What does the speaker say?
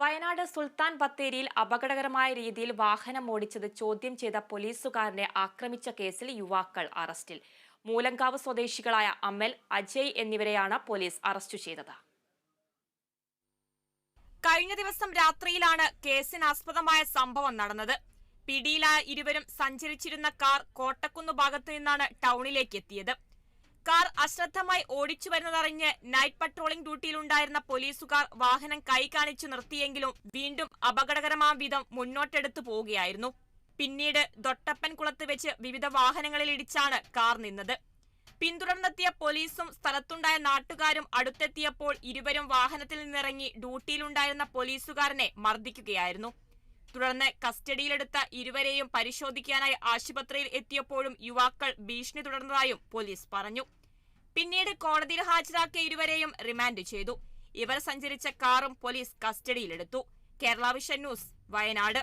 വയനാട് സുൽത്താൻ ബത്തേരിയിൽ അപകടകരമായ രീതിയിൽ വാഹനം ഓടിച്ചത് ചോദ്യം ചെയ്ത പോലീസുകാരനെ ആക്രമിച്ച കേസിൽ യുവാക്കൾ അറസ്റ്റിൽ. മൂലങ്കാവ് സ്വദേശികളായ അമൽ അജയ് എന്നിവരെയാണ് പോലീസ് അറസ്റ്റ് ചെയ്തത്. കഴിഞ്ഞ ദിവസം രാത്രിയിലാണ് കേസിനാസ്പദമായ സംഭവം നടന്നത്. പിടിയിലായ ഇരുവരും സഞ്ചരിച്ചിരുന്ന കാർ കോട്ടക്കുന്ന് ഭാഗത്തു നിന്നാണ് ടൗണിലേക്ക് എത്തിയത്. കാർ അശ്രദ്ധമായി ഓടിച്ചു വരുന്നതറിഞ്ഞ് നൈറ്റ് പട്രോളിംഗ് ഡ്യൂട്ടിയിലുണ്ടായിരുന്ന പോലീസുകാർ വാഹനം കൈ കാണിച്ചു നിർത്തിയെങ്കിലും വീണ്ടും അപകടകരമാം വിധം മുന്നോട്ടെടുത്തു പോവുകയായിരുന്നു. പിന്നീട് ദൊട്ടപ്പൻ കുളത്ത് വെച്ച് വിവിധ വാഹനങ്ങളിൽ ഇടിച്ചാണ് കാർ നിന്നത്. പിന്തുടർന്നെത്തിയ പോലീസും സ്ഥലത്തുണ്ടായ നാട്ടുകാരും അടുത്തെത്തിയപ്പോൾ ഇരുവരും വാഹനത്തിൽ നിന്നിറങ്ങി ഡ്യൂട്ടിയിലുണ്ടായിരുന്ന പോലീസുകാരനെ മർദ്ദിക്കുകയായിരുന്നു. തുടർന്ന് കസ്റ്റഡിയിലെടുത്ത ഇരുവരെയും പരിശോധിക്കാനായി ആശുപത്രിയിൽ എത്തിയപ്പോഴും യുവാക്കൾ ഭീഷണി തുടർന്നതായും പോലീസ് പറഞ്ഞു. പിന്നീട് കോടതിയിൽ ഹാജരാക്കിയ ഇരുവരെയും റിമാൻഡ് ചെയ്തു. ഇവർ സഞ്ചരിച്ച കാറും പോലീസ് കസ്റ്റഡിയിലെടുത്തു. Kerala vision news Wayanad.